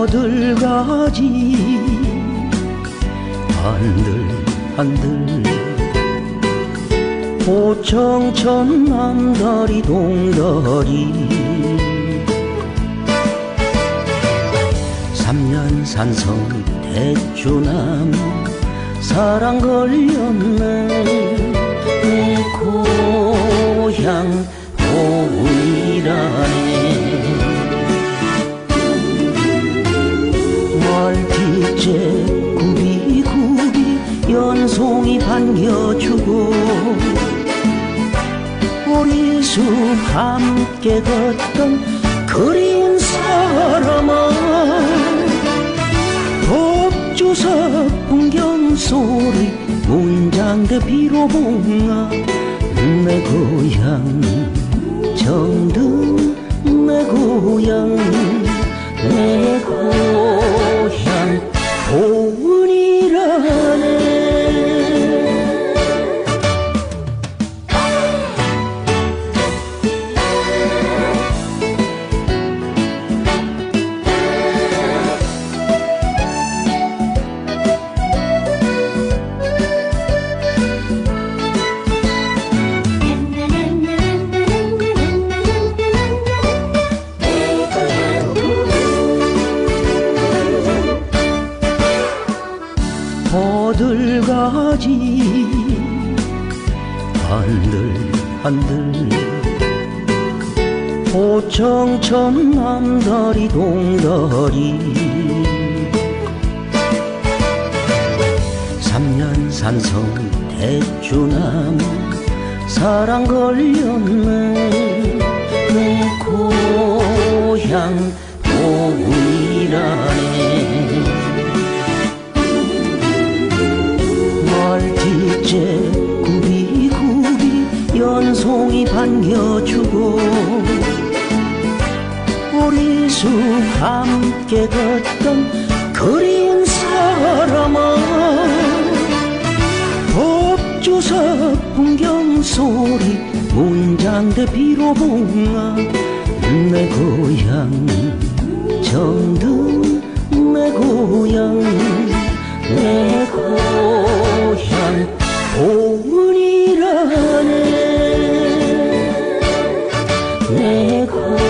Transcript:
어딜 가지. 한들 한들. 포청천 남다리 동다리. 3년 산성 대추나무 사랑 걸렸네. 내 고향 고운이라네. 말티째 구비구비 연송이 반겨주고 우리 숲 함께 걷던 그리운 사람아 법주석 풍경 소리 문장대 비로 봉아 내 고향 정든 내 고향 호들가지. 한들 한들. 포청천 남다리 동다리. 삼년산성 대추나무 사랑 걸렸네. 내 고향 반겨주고 우리 숲 함께 걷던 그리운 사람아 법주석 풍경 소리 문장대 비로 봉아 내 고향 Let it go.